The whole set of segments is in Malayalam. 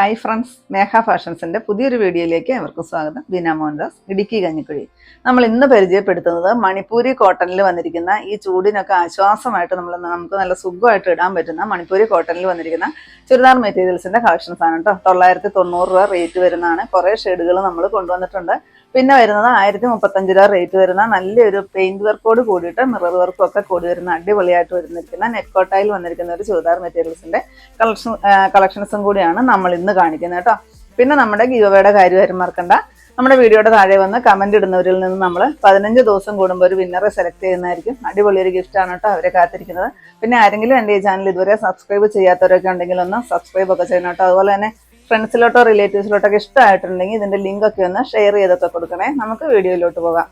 ഹായ് ഫ്രണ്ട്സ് മേഘ ഫാഷൻസിന്റെ പുതിയൊരു വീഡിയോയിലേക്ക് അവർക്ക് സ്വാഗതം. ബീന മോഹൻദാസ് ഇടുക്കി കഞ്ഞിക്കുഴി. നമ്മൾ ഇന്ന് പരിചയപ്പെടുത്തുന്നത് മണിപ്പൂരി കോട്ടണിൽ വന്നിരിക്കുന്ന ഈ ചൂടിനൊക്കെ ആശ്വാസമായിട്ട് നമ്മൾ നമുക്ക് നല്ല സുഖമായിട്ട് ഇടാൻ പറ്റുന്ന മണിപ്പൂരി കോട്ടണിൽ വന്നിരിക്കുന്ന ചുരിദാർ മെറ്റീരിയൽസിന്റെ കളക്ഷൻസ് ആണ് കേട്ടോ. തൊള്ളായിരത്തി തൊണ്ണൂറ് രൂപ റേറ്റ് വരുന്നതാണ്. കുറേ ഷെയ്ഡുകൾ നമ്മൾ കൊണ്ടുവന്നിട്ടുണ്ട്. പിന്നെ വരുന്നത് ആയിരത്തി മുപ്പത്തഞ്ച് രൂപ റേറ്റ് വരുന്ന നല്ലൊരു പെയിന്റ് വർക്കോട് കൂടിയിട്ട് മിറർ വർക്കും ഒക്കെ കൂടി വരുന്ന അടിപൊളിയായിട്ട് വരുന്നിരിക്കുന്ന നെറ്റ് കോട്ടായിൽ വന്നിരിക്കുന്ന ഒരു ചുരിദാർ മെറ്റീരിയൽസിന്റെ കളക്ഷൻ കളക്ഷൻസും കൂടിയാണ് നമ്മൾ ഇന്ന് കാണിക്കുന്നത് കേട്ടോ. പിന്നെ നമ്മുടെ ഗീവയുടെ കാര്യം വരും മറക്കണ്ട. നമ്മുടെ വീഡിയോയുടെ താഴെ വന്ന് കമന്റ് ഇടുന്നവരിൽ നിന്ന് നമ്മൾ പതിനഞ്ച് ദിവസം കൂടുമ്പോൾ ഒരു വിന്നറെ സെലക്ട് ചെയ്യുന്നതായിരിക്കും. അടിപൊളി ഒരു ഗിഫ്റ്റ് ആണ് കേട്ടോ അവരെ കാത്തിരിക്കുന്നത്. പിന്നെ ആരെങ്കിലും എന്റെ ഈ ചാനൽ ഇതുവരെ സബ്സ്ക്രൈബ് ചെയ്യാത്തവരൊക്കെ ഉണ്ടെങ്കിൽ ഒന്ന് സബ്സ്ക്രൈബ് ഒക്കെ ചെയ്യണം കേട്ടോ. അതുപോലെ തന്നെ ഫ്രണ്ട്സിലോട്ടോ റിലേറ്റീവ്സിലോട്ടൊക്കെ ഇഷ്ടമായിട്ടുണ്ടെങ്കിൽ ഇതിന്റെ ലിങ്ക് ഒക്കെ ഒന്ന് ഷെയർ ചെയ്തൊക്കെ കൊടുക്കണേ. നമുക്ക് വീഡിയോയിലോട്ട് പോകാം.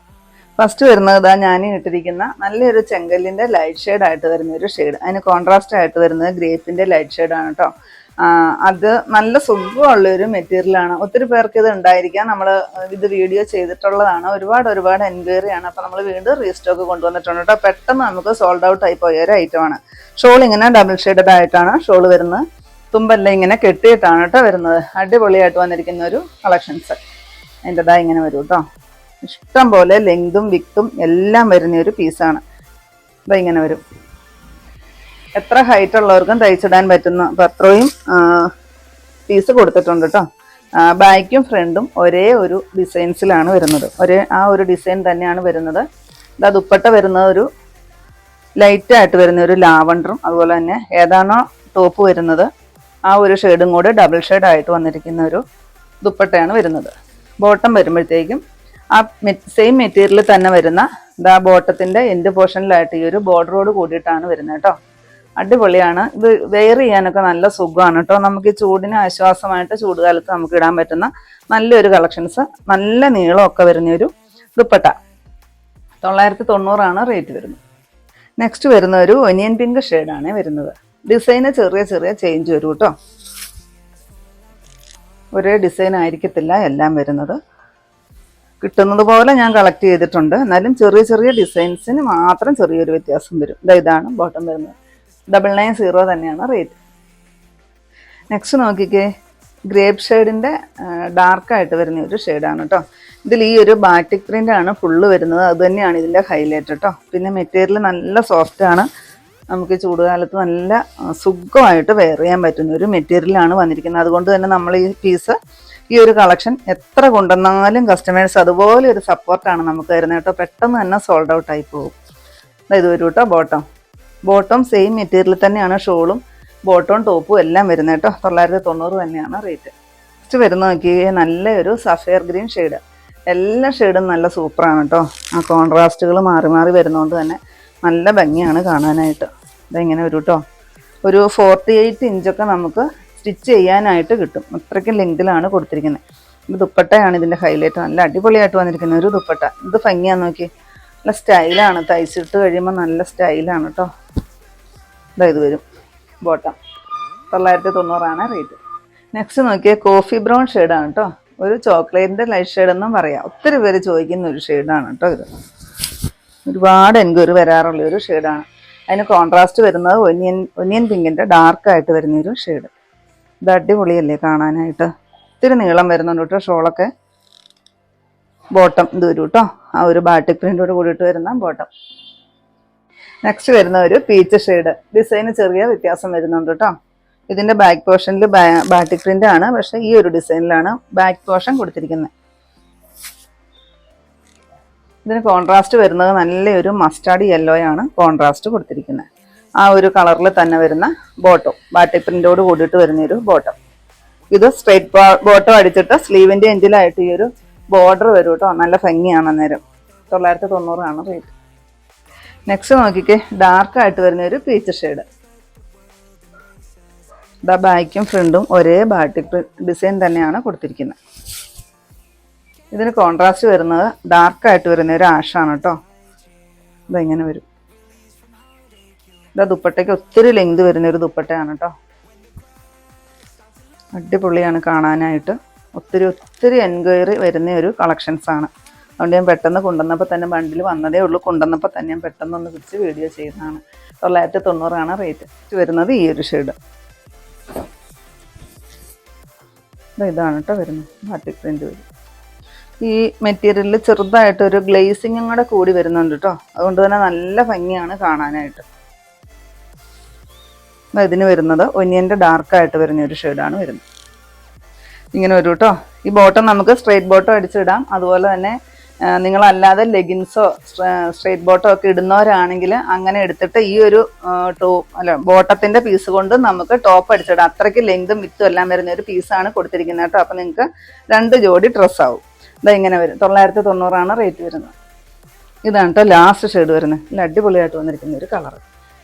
ഫസ്റ്റ് വരുന്നത് ഇതാ ഞാൻ ഇട്ടിരിക്കുന്ന നല്ലൊരു ചെങ്കല്ലിന്റെ ലൈറ്റ് ഷെയ്ഡ് ആയിട്ട് വരുന്ന ഒരു ഷെയ്ഡ് അതിന് കോൺട്രാസ്റ്റ് ആയിട്ട് വരുന്നത് ഗ്രേപ്പിന്റെ ലൈറ്റ് ഷെയ്ഡ് ആണ് കേട്ടോ. അത് നല്ല സുഖമുള്ള ഒരു മെറ്റീരിയലാണ്. ഒത്തിരി പേർക്ക് ഇത് ഉണ്ടായിരിക്കാം. നമ്മൾ ഇത് വീഡിയോ ചെയ്തിട്ടുള്ളതാണ്. ഒരുപാട് ഒരുപാട് എൻക്വയറി ആണ്. അപ്പോൾ നമ്മൾ വീണ്ടും റീസ്റ്റോക്ക് കൊണ്ടുവന്നിട്ടുണ്ട് കേട്ടോ. പെട്ടെന്ന് നമുക്ക് സോൾഡ് ഔട്ട് ആയി പോയ ഒരു ഐറ്റമാണ് ഷോൾ ഇങ്ങനെ ഡബിൾ ഷെയ്ഡഡ് ആയിട്ടാണ് ഷോൾ വരുന്നത്. തുമ്പെല്ലാം ഇങ്ങനെ കെട്ടിയിട്ടാണ് കേട്ടോ വരുന്നത്. അടിപൊളിയായിട്ട് വന്നിരിക്കുന്ന ഒരു കളക്ഷൻസ് അതിന്റെതാ ഇങ്ങനെ വരും കേട്ടോ. ഇഷ്ടം പോലെ ലെങ്തും വിക്തും എല്ലാം വരുന്ന ഒരു പീസാണ് ഇതാ ഇങ്ങനെ വരും. എത്ര ഹൈറ്റ് ഉള്ളവർക്കും തയ്ച്ചിടാൻ പറ്റുന്ന അപ്പം അത്രയും പീസ് കൊടുത്തിട്ടുണ്ട് കേട്ടോ ബാക്കും ഫ്രണ്ടും ഒരേ ഒരു ഡിസൈൻസിലാണ് വരുന്നത്. ഒരേ ആ ഒരു ഡിസൈൻ തന്നെയാണ് വരുന്നത്. ഇതാ ദുപ്പട്ട വരുന്നത് ഒരു ലൈറ്റായിട്ട് വരുന്ന ഒരു ലാവണ്ടറും അതുപോലെ തന്നെ ഏതാണോ ടോപ്പ് വരുന്നത് ആ ഒരു ഷെയ്ഡും കൂടെ ഡബിൾ ഷെയ്ഡ് ആയിട്ട് വന്നിരിക്കുന്ന ഒരു ദുപ്പട്ടയാണ് വരുന്നത്. ബോട്ടം വരുമ്പോഴത്തേക്കും ആ സെയിം മെറ്റീരിയൽ തന്നെ വരുന്ന ദാ ബോട്ടത്തിന്റെ എൻഡ് പോർഷനിലായിട്ട് ഈ ഒരു ബോർഡറോട് കൂടിയിട്ടാണ് വരുന്നത് കേട്ടോ അടിപൊളിയാണ്. ഇത് വെയർ ചെയ്യാനൊക്കെ നല്ല സുഖമാണ് കേട്ടോ. നമുക്ക് ഈ ചൂടിന് ആശ്വാസമായിട്ട് ചൂടുകാലത്ത് നമുക്ക് ഇടാൻ പറ്റുന്ന നല്ലൊരു കളക്ഷൻസ് നല്ല നീളമൊക്കെ വരുന്ന ഒരു ദുപ്പട്ട. തൊള്ളായിരത്തി തൊണ്ണൂറാണ് റേറ്റ് വരുന്നത്. നെക്സ്റ്റ് വരുന്ന ഒരു ഒനിയൻ പിങ്ക് ഷെയ്ഡാണ് വരുന്നത്. ഡിസൈന് ചെറിയ ചെറിയ ചേഞ്ച് വരും കേട്ടോ. ഒരേ ഡിസൈൻ ആയിരിക്കത്തില്ല എല്ലാം വരുന്നത്. കിട്ടുന്നത് പോലെ ഞാൻ കളക്ട് ചെയ്തിട്ടുണ്ട്. എന്നാലും ചെറിയ ചെറിയ ഡിസൈൻസിന് മാത്രം ചെറിയൊരു വ്യത്യാസം വരും. ഇതാ ഇതാണ് ബോട്ടം വരുന്നത്. ഡബിൾ നയൻ സീറോ തന്നെയാണ് റേറ്റ് നെക്സ്റ്റ് നോക്കിക്കേ. ഗ്രേപ്പ് ഷെയ്ഡിന്റെ ഡാർക്കായിട്ട് വരുന്ന ഒരു ഷെയ്ഡാണ് കേട്ടോ ഇതിൽ ഈ ഒരു ബാറ്റിക് പ്രിന്റ് ആണ് ഫുള്ള് വരുന്നത്. അത് തന്നെയാണ് ഇതിന്റെ ഹൈലൈറ്റ് കേട്ടോ പിന്നെ മെറ്റീരിയൽ നല്ല സോഫ്റ്റ് ആണ്. നമുക്ക് ചൂടുകാലത്ത് നല്ല സുഖമായിട്ട് വെയർ ചെയ്യാൻ പറ്റുന്ന ഒരു മെറ്റീരിയലാണ് വന്നിരിക്കുന്നത്. അതുകൊണ്ട് തന്നെ നമ്മൾ ഈ പീസ് ഈ ഒരു കളക്ഷൻ എത്ര കൊണ്ടുവന്നാലും കസ്റ്റമേഴ്സ് അതുപോലെ ഒരു സപ്പോർട്ടാണ് നമുക്ക് തരുന്നത് കേട്ടോ പെട്ടെന്ന് തന്നെ സോൾഡ് ഔട്ട് ആയി പോകും. ഇത് വരും കേട്ടോ ബോട്ടം ബോട്ടം സെയിം മെറ്റീരിയൽ തന്നെയാണ് ഷോളും ബോട്ടവും ടോപ്പും എല്ലാം വരുന്നത് കേട്ടോ. തൊള്ളായിരത്തി തൊണ്ണൂറ് തന്നെയാണ് റേറ്റ് നെക്സ്റ്റ് വരുന്ന നോക്കി നല്ലൊരു സഫയർ ഗ്രീൻ ഷെയ്ഡ് എല്ലാ ഷെയ്ഡും നല്ല സൂപ്പറാണ് കേട്ടോ. ആ കോൺട്രാസ്റ്റുകൾ മാറി മാറി വരുന്നതുകൊണ്ട് തന്നെ നല്ല ഭംഗിയാണ് കാണാനായിട്ട്. ഇതെങ്ങനെ വരും കേട്ടോ? ഒരു ഫോർട്ടി എയ്റ്റ് ഇഞ്ചൊക്കെ നമുക്ക് സ്റ്റിച്ച് ചെയ്യാനായിട്ട് കിട്ടും. അത്രയ്ക്കും ലെങ്തിലാണ് കൊടുത്തിരിക്കുന്നത് ഇത് ദുപ്പട്ടയാണ് ഇതിന്റെ ഹൈലൈറ്റ് നല്ല അടിപൊളിയായിട്ട് വന്നിരിക്കുന്ന ഒരു ദുപ്പട്ട. ഇത് ഭംഗിയാന്ന് നോക്കി നല്ല സ്റ്റൈലാണ് തയ്ച്ചിട്ട് കഴിയുമ്പോൾ നല്ല സ്റ്റൈലാണ് കേട്ടോ. ഇതാ വരും. ബോട്ടം തൊള്ളായിരത്തി തൊണ്ണൂറാണ് റേറ്റ് നെക്സ്റ്റ് നോക്കിയാൽ കോഫി ബ്രൗൺ ഷെയ്ഡാണ് കേട്ടോ ഒരു ചോക്ലേറ്റിന്റെ ലൈറ്റ് ഷെയ്ഡ് എന്നും പറയാം. ഒത്തിരി പേര് ചോദിക്കുന്ന ഒരു ഷെയ്ഡാണ് കേട്ടോ ഇത്. ഒരുപാട് എൻക്വയറി വരാറുള്ള ഒരു ഷെയ്ഡാണ് അതിന് കോൺട്രാസ്റ്റ് വരുന്നത് ഒനിയൻ ഒനിയൻ പിങ്കിന്റെ ഡാർക്കായിട്ട് വരുന്ന ഒരു ഷെയ്ഡ് ഇത് അടിപൊളിയല്ലേ കാണാനായിട്ട്. ഒത്തിരി നീളം വരുന്നുണ്ട് കേട്ടോ ഷോളൊക്കെ ബോട്ടം ഇത് വരും കേട്ടോ ആ ഒരു ബാറ്റിക് പ്രിന്റോട് കൂടിയിട്ട് വരുന്ന ബോട്ടം നെക്സ്റ്റ് വരുന്ന ഒരു പീച്ച് ഷെയ്ഡ് ഡിസൈന് ചെറിയ വ്യത്യാസം വരുന്നുണ്ട് കേട്ടോ ഇതിന്റെ ബാക്ക് പോർഷനിൽ ബാറ്റിക് പ്രിന്റ് ആണ്. പക്ഷേ ഈ ഒരു ഡിസൈനിലാണ് ബാക്ക് പോർഷൻ കൊടുത്തിരിക്കുന്നത് ഇതിന് കോൺട്രാസ്റ്റ് വരുന്നത് നല്ലൊരു മസ്റ്റാർഡ് യെല്ലോ ആണ് കോൺട്രാസ്റ്റ് കൊടുത്തിരിക്കുന്നത് ആ ഒരു കളറിൽ തന്നെ വരുന്ന ബോട്ടം ബാറ്റിക് പ്രിന്റോട് കൂടിയിട്ട് വരുന്ന ഒരു ബോട്ടം ഇത് സ്ട്രൈറ്റ് ബോട്ടം അടിച്ചിട്ട് സ്ലീവിന്റെ എൻഡിലായിട്ട് ഈ ഒരു ബോർഡർ വരും കേട്ടോ നല്ല ഭംഗിയാണ് അന്നേരം. തൊള്ളായിരത്തി തൊണ്ണൂറാണ് റേറ്റ് നെക്സ്റ്റ് നോക്കിക്കേ ഡാർക്ക് ആയിട്ട് വരുന്ന ഒരു പീച്ച് ഷെയ്ഡ് ഇതാ ബാക്കും ഫ്രണ്ടും ഒരേ ബാട്ടി ഡിസൈൻ തന്നെയാണ് കൊടുത്തിരിക്കുന്നത്. ഇതിന് കോൺട്രാസ്റ്റ് വരുന്നത് ഡാർക്കായിട്ട് വരുന്ന ഒരു ആഷാണ് കേട്ടോ. ഇതെങ്ങനെ വരും. ഇതാ ദുപ്പട്ടയ്ക്ക് ഒത്തിരി ലെങ്ത് വരുന്ന ഒരു ദുപ്പട്ടയാണ് കേട്ടോ. അടിപൊളിയാണ് കാണാനായിട്ട്. ഒത്തിരി ഒത്തിരി എൻക്വയറി വരുന്ന ഒരു കളക്ഷൻസ് ആണ്. അതുകൊണ്ട് ഞാൻ പെട്ടെന്ന് കൊണ്ടുവന്നപ്പോൾ തന്നെ ബണ്ടിൽ വന്നതേ ഉള്ളൂ. കൊണ്ടുവന്നപ്പോൾ തന്നെ ഞാൻ പെട്ടെന്ന് ഒന്ന് പിടിച്ച് വീഡിയോ ചെയ്യുന്നതാണ് തൊള്ളായിരത്തി തൊണ്ണൂറാണ് റേറ്റ് വരുന്നത് ഈ ഒരു ഷെയ്ഡ് ഇതാണ് കേട്ടോ വരുന്നത്. ബാറ്റിക് പ്രിന്റ് വരും. ഈ മെറ്റീരിയലിൽ ചെറുതായിട്ട് ഒരു ഗ്ലേസിങ്ങും കൂടെ കൂടി വരുന്നുണ്ട് കേട്ടോ അതുകൊണ്ട് തന്നെ നല്ല ഭംഗിയാണ് കാണാനായിട്ട്. ഇതിന് വരുന്നത് ഒന്നിയന്റെ ഡാർക്കായിട്ട് വരുന്ന ഒരു ഷെയ്ഡാണ് വരുന്നത്. ഇങ്ങനെ വരും കേട്ടോ ഈ ബോട്ടം നമുക്ക് സ്ട്രെയിറ്റ് ബോട്ടം അടിച്ചിടാം. അതുപോലെ തന്നെ നിങ്ങളല്ലാതെ ലെഗിൻസോ സ്ട്രെയിറ്റ് ബോട്ടോ ഒക്കെ ഇടുന്നവരാണെങ്കിൽ അങ്ങനെ എടുത്തിട്ട് ഈ ഒരു ടോപ്പ് അല്ല ബോട്ടത്തിന്റെ പീസ് കൊണ്ട് നമുക്ക് ടോപ്പ് അടിച്ചിടാം. അത്രയ്ക്ക് ലെങ്തും വിത്തും എല്ലാം വരുന്ന ഒരു പീസാണ് കൊടുത്തിരിക്കുന്നത് കേട്ടോ. അപ്പം നിങ്ങൾക്ക് രണ്ട് ജോഡി ഡ്രസ്സ് ആവും. ഇതാ ഇങ്ങനെ വരും. തൊള്ളായിരത്തി തൊണ്ണൂറാണ് റേറ്റ് വരുന്നത്. ഇതാണ് കേട്ടോ ലാസ്റ്റ് ഷെയ്ഡ് വരുന്നത്. അടിപൊളിയായിട്ട് വന്നിരിക്കുന്ന ഒരു കളർ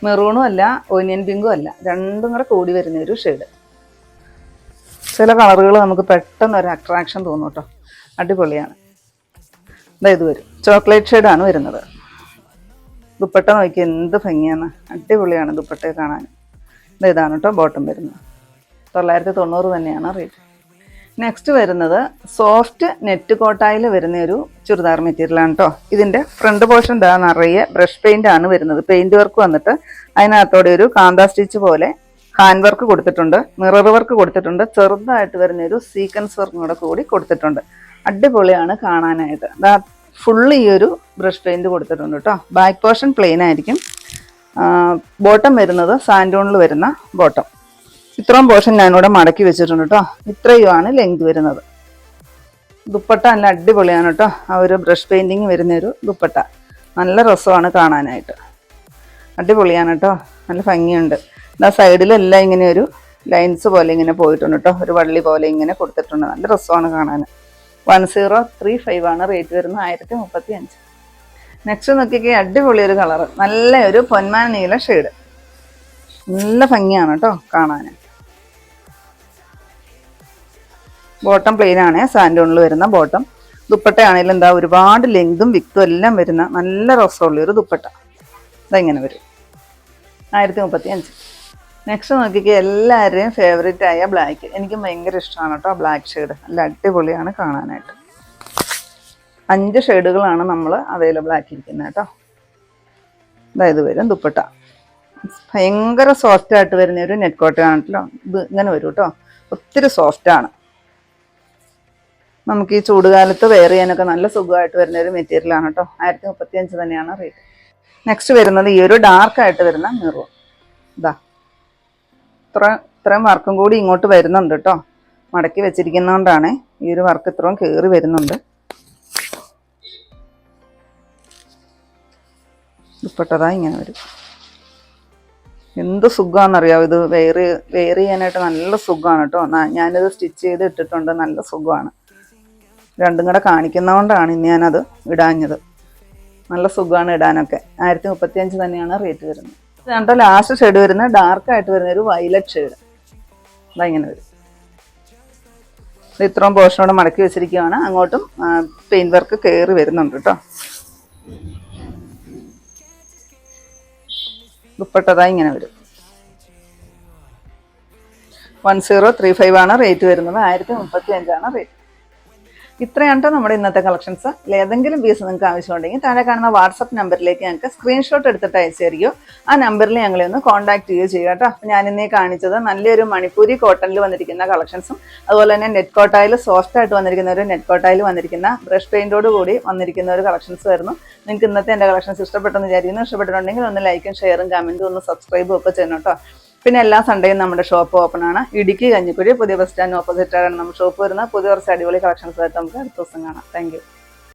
മെറൂണും അല്ല ഒനിയൻ പിങ്കും അല്ല. രണ്ടും കൂടെ കൂടി വരുന്ന ഒരു ഷെയ്ഡ് ചില കളറുകൾ നമുക്ക് പെട്ടെന്ന് ഒരു അട്രാക്ഷൻ തോന്നും കേട്ടോ അടിപൊളിയാണ്. ഇതാ വരും. ചോക്ലേറ്റ് ഷെയ്ഡാണ് വരുന്നത്. ദുപ്പട്ട നോക്കി എന്ത് ഭംഗിയാണ്. അടിപൊളിയാണ് ദുപ്പട്ട കാണാൻ. ഇതാ ഇതാണ് കേട്ടോ ബോട്ടം വരുന്നത്. തൊള്ളായിരത്തി തൊണ്ണൂറ് തന്നെയാണ് റേറ്റ് നെക്സ്റ്റ് വരുന്നത് സോഫ്റ്റ് നെറ്റ് കോട്ടായിൽ വരുന്ന ഒരു ചുരിദാർ മെറ്റീരിയലാണ് കേട്ടോ. ഇതിന്റെ ഫ്രണ്ട് പോർഷൻ ദാ നിറയെ ബ്രഷ് പെയിന്റ് ആണ് വരുന്നത്. പെയിന്റ് വർക്ക് വന്നിട്ട് അതിനകത്തോടെ ഒരു കാന്ത സ്റ്റിച്ച് പോലെ ഹാൻഡ് വർക്ക് കൊടുത്തിട്ടുണ്ട്. മിറർ വർക്ക് കൊടുത്തിട്ടുണ്ട്. ചെറുതായിട്ട് വരുന്ന ഒരു സീക്വൻസ് വർക്കും കൂടെ കൂടി കൊടുത്തിട്ടുണ്ട്. അടിപൊളിയാണ് കാണാനായിട്ട്. ഫുള്ള് ഈ ഒരു ബ്രഷ് പെയിന്റ് കൊടുത്തിട്ടുണ്ട് കേട്ടോ. ബാക്ക് പോർഷൻ പ്ലെയിൻ ആയിരിക്കും. ബോട്ടം വരുന്നത് സാൻഡോണിൽ വരുന്ന ബോട്ടം ഇത്രയും പോർഷൻ ഞാനിവിടെ മടക്കി വെച്ചിട്ടുണ്ട് കേട്ടോ. ഇത്രയുമാണ് ലെങ്ത് വരുന്നത്. ദുപ്പട്ട നല്ല അടിപൊളിയാണ് കേട്ടോ. ആ ഒരു ബ്രഷ് പെയിന്റിങ് വരുന്ന ഒരു ദുപ്പട്ട. നല്ല രസമാണ് കാണാനായിട്ട്. അടിപൊളിയാണ് കേട്ടോ. നല്ല ഭംഗിയുണ്ട്. ഇതാ സൈഡിലെല്ലാം ഇങ്ങനെ ഒരു ലൈൻസ് പോലെ ഇങ്ങനെ പോയിട്ടുണ്ട് കേട്ടോ. ഒരു വള്ളി പോലെ ഇങ്ങനെ കൊടുത്തിട്ടുണ്ട്. നല്ല രസമാണ് കാണാൻ വൺ സീറോ ത്രീ ഫൈവ് ആണ് റേറ്റ് വരുന്നത് ആയിരത്തി മുപ്പത്തി അഞ്ച്. നെക്സ്റ്റ് നോക്കിക്കേ അടിപൊളി ഒരു കളർ നല്ല ഒരു പൊന്മാൻ നീല ഷെയ്ഡ്. നല്ല ഭംഗിയാണ് കേട്ടോ കാണാൻ ബോട്ടം പ്ലെയിൻ ആണ് സാൻഡോണിൽ വരുന്ന ബോട്ടം ദുപ്പട്ടയാണെങ്കിലും എന്താ ഒരുപാട് ലെങ്തും വിക്തും എല്ലാം വരുന്ന നല്ല രസമുള്ള ഒരു ദുപ്പട്ട. ഇതെങ്ങനെ വരും. ആയിരത്തി മുപ്പത്തി അഞ്ച്. നെക്സ്റ്റ് നോക്കിക്കേ എല്ലാവരുടെയും ഫേവറേറ്റ് ആയ ബ്ലാക്ക് എനിക്ക് ഭയങ്കര ഇഷ്ടമാണ് കേട്ടോ ബ്ലാക്ക് ഷെയ്ഡ് നല്ല അടിപൊളിയാണ് കാണാനായിട്ട്. അഞ്ച് ഷെയ്ഡുകളാണ് നമ്മൾ അവൈലബിൾ ആക്കിയിരിക്കുന്നത് കേട്ടോ. അതായത് വരും ദുപ്പട്ട. ഭയങ്കര സോഫ്റ്റ് ആയിട്ട് വരുന്ന ഒരു നെറ്റ് കോട്ടയാണല്ലോ ഇത് ഇങ്ങനെ വരും കേട്ടോ. ഒത്തിരി സോഫ്റ്റ് ആണ്. നമുക്ക് ഈ ചൂടുകാലത്ത് വെയർ ചെയ്യാനൊക്കെ നല്ല സുഖമായിട്ട് വരുന്ന ഒരു മെറ്റീരിയൽ ആണ് കേട്ടോ. ആയിരത്തി മുപ്പത്തി അഞ്ച് തന്നെയാണ് റേറ്റ് നെക്സ്റ്റ് വരുന്നത് ഈ ഒരു ഡാർക്ക് ആയിട്ട് വരുന്ന മിറൂൺ ഇതാ ഇത്ര ഇത്രയും വർക്കും കൂടി ഇങ്ങോട്ട് വരുന്നുണ്ട് കേട്ടോ മടക്കി വെച്ചിരിക്കുന്നതുകൊണ്ടാണ് ഈ ഒരു വർക്ക് ഇത്രയും കയറി വരുന്നുണ്ട്. ദുപ്പട്ടതാ ഇങ്ങനെ വരും. എന്ത് സുഖമാണെന്നറിയാം ഇത് വെയർ വെയർ ചെയ്യാനായിട്ട് നല്ല സുഖമാണ് കേട്ടോ ഞാനിത് സ്റ്റിച്ച് ചെയ്ത് ഇട്ടിട്ടുണ്ട് നല്ല സുഖമാണ് രണ്ടും കൂടെ കാണിക്കുന്നതുകൊണ്ടാണ് ഇന്ന് ഞാനത് ഇടാഞ്ഞത്. നല്ല സുഖമാണ് ഇടാനൊക്കെ. ആയിരത്തി മുപ്പത്തി അഞ്ച് തന്നെയാണ് റേറ്റ് വരുന്നത്. കണ്ടോ? ലാസ്റ്റ് ഷെയ്ഡ് വരുന്ന ഡാർക്ക് ആയിട്ട് വരുന്ന ഒരു വയലറ്റ് ഷെയ്ഡ് അതാ ഇങ്ങനെ വരും. ഇത് ഇത്രയും പോർഷനോട് മടക്കി വെച്ചിരിക്കുകയാണ് അങ്ങോട്ടും പെയിന്റ് വർക്ക് കയറി വരുന്നുണ്ട് കേട്ടോ. ദുപ്പട്ടതായി ഇങ്ങനെ വരും. വൺ സീറോ ത്രീ ഫൈവ് ആണ് റേറ്റ് വരുന്നത്. ആയിരത്തി മുപ്പത്തി അഞ്ചാണ് റേറ്റ് ഇത്രയാണ് നമ്മുടെ ഇന്നത്തെ കളക്ഷൻസ് ഏതെങ്കിലും പീസ് നിങ്ങൾക്ക് ആവശ്യമുണ്ടെങ്കിൽ താഴെ കാണുന്ന വാട്സപ്പ് നമ്പറിലേക്ക് ഞങ്ങൾക്ക് സ്ക്രീൻഷോട്ട് എടുത്തിട്ട് അയച്ചു ആ നമ്പറിൽ ഞങ്ങളെ ഒന്ന് കോൺടാക്ട് ചെയ്യുകയോ ചെയ്യുക കേട്ടോ അപ്പം ഞാൻ ഇന്നേ കാണിച്ചത് നല്ലൊരു മണിപ്പൂരി കോട്ടണിൽ വന്നിരിക്കുന്ന കളക്ഷൻസും അതുപോലെ തന്നെ നെറ്റ് കോട്ടായിൽ സോഫ്റ്റ് ആയിട്ട് വന്നിരിക്കുന്ന ഒരു നെറ്റ് കോട്ടായിൽ വന്നിരിക്കുന്ന ബ്രഷ് പെയിന്റോട് കൂടി വന്നിരിക്കുന്ന ഒരു കളക്ഷൻസ് വരുന്നു. നിങ്ങൾക്ക് ഇന്നത്തെ എന്റെ കളക്ഷൻസ് ഇഷ്ടപ്പെട്ടെന്ന് വിചാരിക്കുന്നു. ഇഷ്ടപ്പെട്ടിട്ടുണ്ടെങ്കിൽ ഒന്ന് ലൈക്കും ഷെയറും കമന്റും ഒന്ന് സബ്സ്ക്രൈബും ഒക്കെ ചെയ്യണം കേട്ടോ പിന്നെ എല്ലാ സൺഡേയും നമ്മുടെ ഷോപ്പ് ഓപ്പൺ ആണ്. ഇടുക്കി കഞ്ഞിക്കുഴി പുതിയ ബസ് സ്റ്റാൻഡ് ആണ് നമ്മുടെ ഷോപ്പ് വരുന്നത്. പുതിയ കുറച്ച് അടിപൊളി കളക്ഷൻസ് ആയിട്ട് നമുക്ക് അടുത്ത ദിവസം കാണാം. താങ്ക്